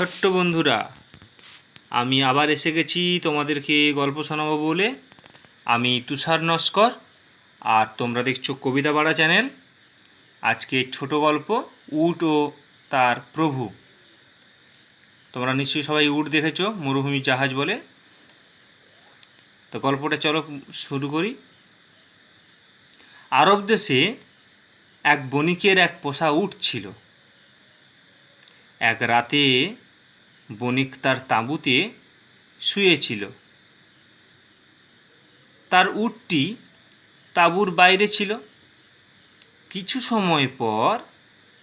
ছোট্ট বন্ধুরা, আমি আবার এসে গেছি তোমাদেরকে গল্প শোনাবো বলে। আমি তুষার নস্কর আর তোমরা দেখছ কবিতা বাড়া চ্যানেল। আজকে ছোট গল্প, উট ও তার প্রভু। তোমরা নিশ্চয়ই সবাই উট দেখেছ মরুভূমির জাহাজ বলে। তো গল্পটা চলো শুরু করি। আরব দেশে এক বণিকের এক পোষা উট ছিল। এক রাতে বণিক তার তাঁবুতে শুয়েছিল। তার উটটি তাঁবুর বাইরে ছিল। কিছু সময় পর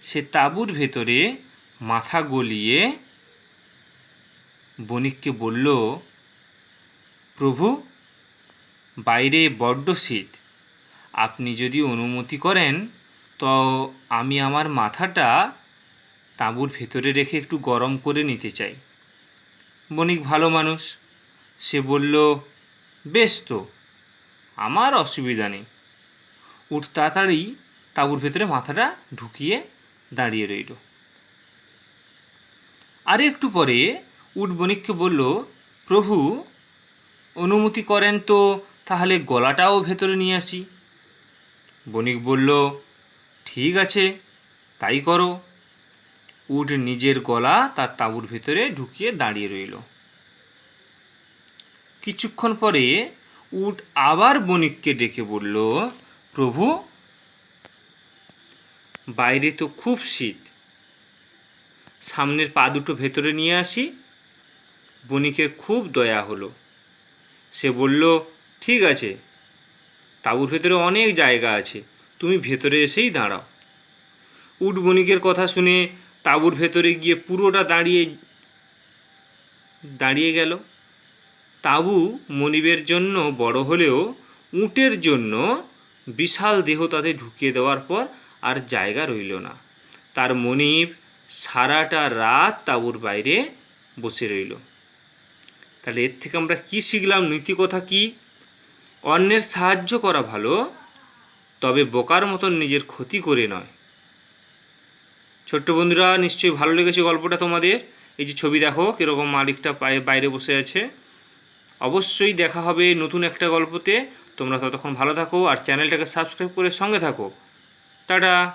সে তাঁবুর ভেতরে মাথা গলিয়ে বণিককে বলল, প্রভু, বাইরে বড্ড শীত। আপনি যদি অনুমতি করেন, তো আমি আমার মাথাটা তাঁবুর ভেতরে রেখে একটু গরম করে নিতে চাই। বণিক ভালো মানুষ, সে বলল, বেশ তো, আমার অসুবিধা নেই। উঠ তাড়াতাড়ি তাঁবুর ভেতরে মাথাটা ঢুকিয়ে দাঁড়িয়ে রইল। আর একটু পরে উট বণিককে বলল, প্রভু, অনুমতি করেন তো, তাহলে গলাটাও ভেতরে নিয়ে আসি। বণিক বলল, ঠিক আছে, তাই করো। উট নিজের গলা তার তাঁবুর ভেতরে ঢুকিয়ে দাঁড়িয়ে রইল। কিছুক্ষণ পরে উট আবার বণিককে ডেকে বলল, প্রভু, বাইরে তো খুব শীত। সামনের পা দুটো ভেতরে নিয়ে আসি। বণিকের খুব দয়া হলো। সে বলল, ঠিক আছে, তাঁবুর ভেতরে অনেক জায়গা আছে, তুমি ভেতরে এসেই দাঁড়াও। উট বণিকের কথা শুনে তাঁবুর ভেতরে গিয়ে পুরোটা দাঁড়িয়ে দাঁড়িয়ে গেল। তাঁবু মনিবের জন্য বড় হলেও উটের জন্য বিশাল দেহ তাতে ঢুকিয়ে দেওয়ার পর আর জায়গা রইল না। তার মনিব সারাটা রাত তাঁবুর বাইরে বসে রইল। তাহলে এর থেকে আমরা কি শিখলাম? নীতি কথা কি? অন্যের সাহায্য করা ভালো, তবে বোকার মতন নিজের ক্ষতি করে নয়। ছোট্ট বন্ধুরা, নিশ্চয়ই ভালো লেগেছে গল্পটা তোমাদের। এই যে ছবি দেখো, কীরকম মালিকটা পায়ে বাইরে বসে আছে। অবশ্যই দেখা হবে নতুন একটা গল্পতে। তোমরা ততক্ষণ ভালো থাকো আর চ্যানেলটাকে সাবস্ক্রাইব করে সঙ্গে থাকো। টাটা!